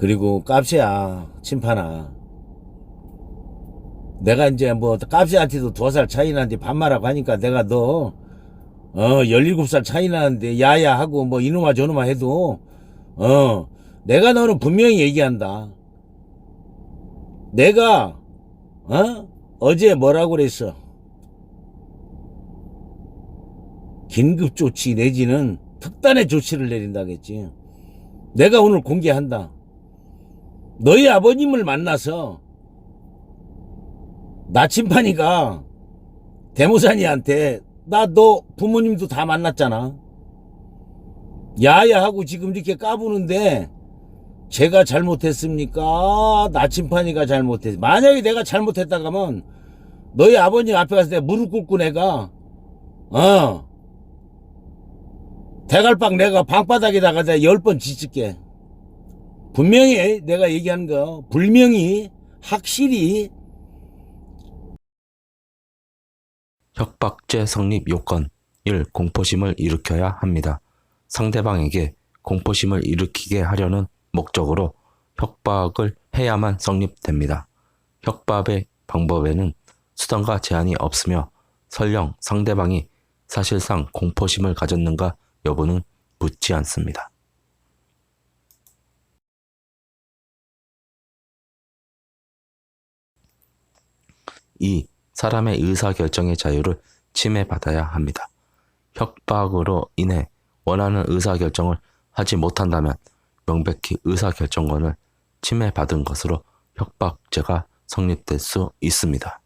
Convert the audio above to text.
그리고 깝시야 침판아 내가 이제 뭐 깝시한테도 두 살 차이 나는데 반말하고 하니까 내가 너 어, 17살 차이 나는데 야야 하고 뭐 이놈아 저놈아 해도 어, 내가 너는 분명히 얘기한다. 내가 어? 어제 뭐라고 그랬어? 긴급 조치 내지는 특단의 조치를 내린다겠지. 내가 오늘 공개한다. 너희 아버님을 만나서 나침판이가 대모산이한테 나 너 부모님도 다 만났잖아. 야야 하고 지금 이렇게 까부는데 제가 잘못했습니까? 나침판이가 잘못했. 만약에 내가 잘못했다 가면 너희 아버님 앞에 가서 내가 무릎 꿇고 내가 어 대갈빵 내가 방바닥에다가 내가 열 번 지질게. 분명히 내가 얘기하는 거 불명히 확실히 협박죄 성립 요건 1. 공포심을 일으켜야 합니다. 상대방에게 공포심을 일으키게 하려는 목적으로 협박을 해야만 성립됩니다. 협박의 방법에는 수단과 제한이 없으며 설령 상대방이 사실상 공포심을 가졌는가 여부는 묻지 않습니다. 2. 사람의 의사결정의 자유를 침해받아야 합니다. 협박으로 인해 원하는 의사결정을 하지 못한다면 명백히 의사결정권을 침해받은 것으로 협박죄가 성립될 수 있습니다.